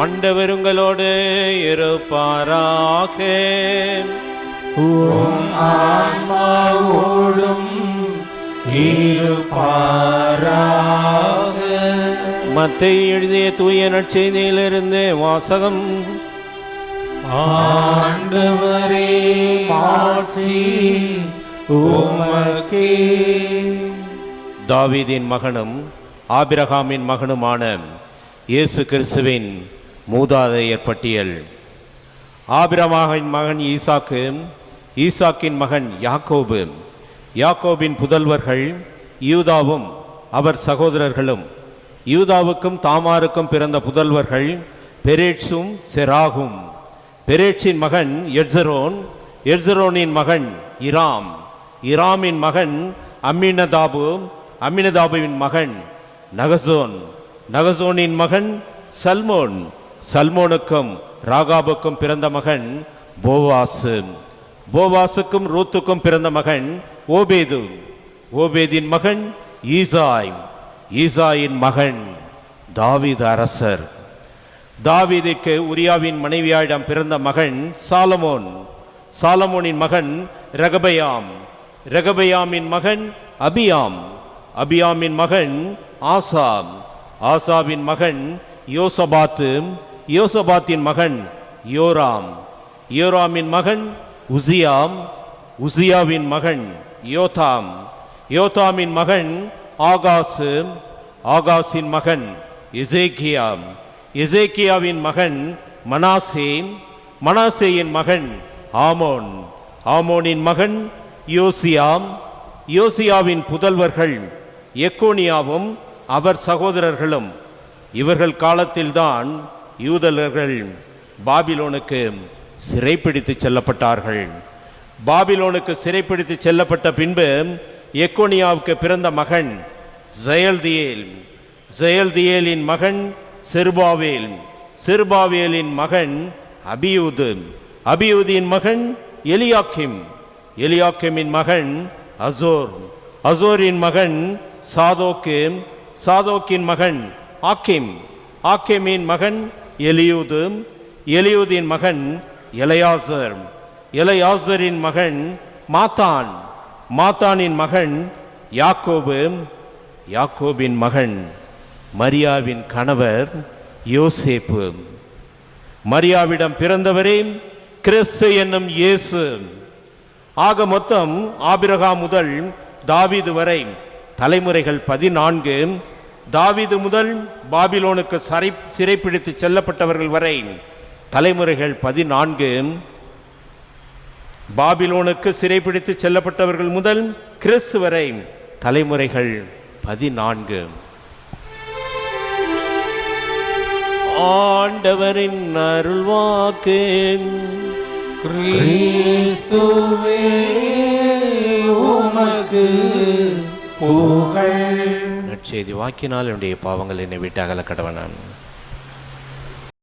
ஆண்டவர் உங்களோடு இருப்பாராக. ஆன்மாவோடும் இருப்பாராக. மத்திய எழுதிய தூய நற்செய்தியிலிருந்து வாசகம். ஆண்டவரே மாட்சி உமக்கே. தாவீதின் மகனும் ஆபிரகாமின் மகனுமான இயேசு கிறிஸ்துவின் மூதாதையர் பட்டியல் ஆபிரமாவின் மகன் ஈசாக்கு ஈசாக்கின் மகன் யாக்கோபு. யாக்கோபின் புதல்வர்கள் யூதாவும் அவர் சகோதரர்களும். யூதாவுக்கும் தாமாருக்கும் பிறந்த புதல்வர்கள் பெரேட்சும் செராகும். பெரேட்சின் மகன் எட்சரோன் எட்சரோனின் மகன் இராம். இராமின் மகன் அம்மினதாபு அம்மினதாபுவின் மகன் நகசோன். நகசோனின் மகன் சல்மோன். சல்மோனுக்கும் ராகாபுக்கும் பிறந்த மகன் போவாசு. போவாசுக்கும் ரூத்துக்கும் பிறந்த மகன் ஓபேது. ஓபேதின் மகன் ஈசாய். ஈசாயின் மகன் தாவீது அரசர். தாவீதுக்கு உரியாவின் மனைவியாரிடம் பிறந்த மகன் சாலமோன். சாலமோனின் மகன் ரகபயாம். ரகபயாமின் மகன் அபியாம். அபியாமின் மகன் ஆசாம். ஆசாவின் மகன் யோசபாத்து. யோசபாத்தின் மகன் யோராம். யோராமின் மகன் உசியாம். உசியாவின் மகன் யோதாம். யோதாமின் மகன் ஆகாசு. ஆகாசின் மகன் எசேக்கியாம். எசேக்கியாவின் மகன் மனாசே. மனாசேயின் மகன் ஆமோன். ஆமோனின் மகன் யோசியாம். யோசியாவின் புதல்வர்கள் எக்கோனியாவும் அவர் சகோதரர்களும். இவர்கள் காலத்தில்தான் யூதலர்கள் பாபிலோனுக்கு சிறைப்பிடித்து செல்லப்பட்டார்கள். பாபிலோனுக்கு சிறைப்பிடித்து செல்லப்பட்ட பின்பு எக்கோனியாவுக்கு பிறந்த மகன் ஜெயல்தியேல் ஜெயல்தியேலின் மகன் செருபாவேல் செருபாவேலின் மகன் அபியூது அபியூதியின் மகன் எலியாக்கிம் எலியாக்கிமின் மகன் அசோர் அசோரின் மகன் சாதோக்கு சாதோக்கின் மகன் ஆக்கிம் ஆக்கிமின் மகன் எலியூது எலியூதின் மகன் எலையாசர். எலையாசரின் மகன் மாத்தான். மாத்தானின் மகன் யாக்கோபு. யாக்கோபின் மகன் மரியாவின் கணவர் யோசேப்பு. மரியாவிடம் பிறந்தவரே கிறிஸ்து என்னும் இயேசு. ஆக மொத்தம் ஆபிரகாம் முதல் தாவீது வரை தலைமுறைகள் பதினான்கு தாவீது முதல் பாபிலோனுக்கு சரை சிறைப்பிடித்து செல்லப்பட்டவர்கள் வரை தலைமுறைகள் பதினான்கு. பாபிலோனுக்கு சிறைப்பிடித்து செல்லப்பட்டவர்கள் முதல் கிறிஸ்து வரை தலைமுறைகள் பதினான்கு. ஆண்டவரின் அருள்வாக்கு கிறிஸ்துவே உமக்கு புகழ். செய்தி வாக்கினால் என்னுடைய பாவங்கள் என்னை விட்டு அகல கடவனான்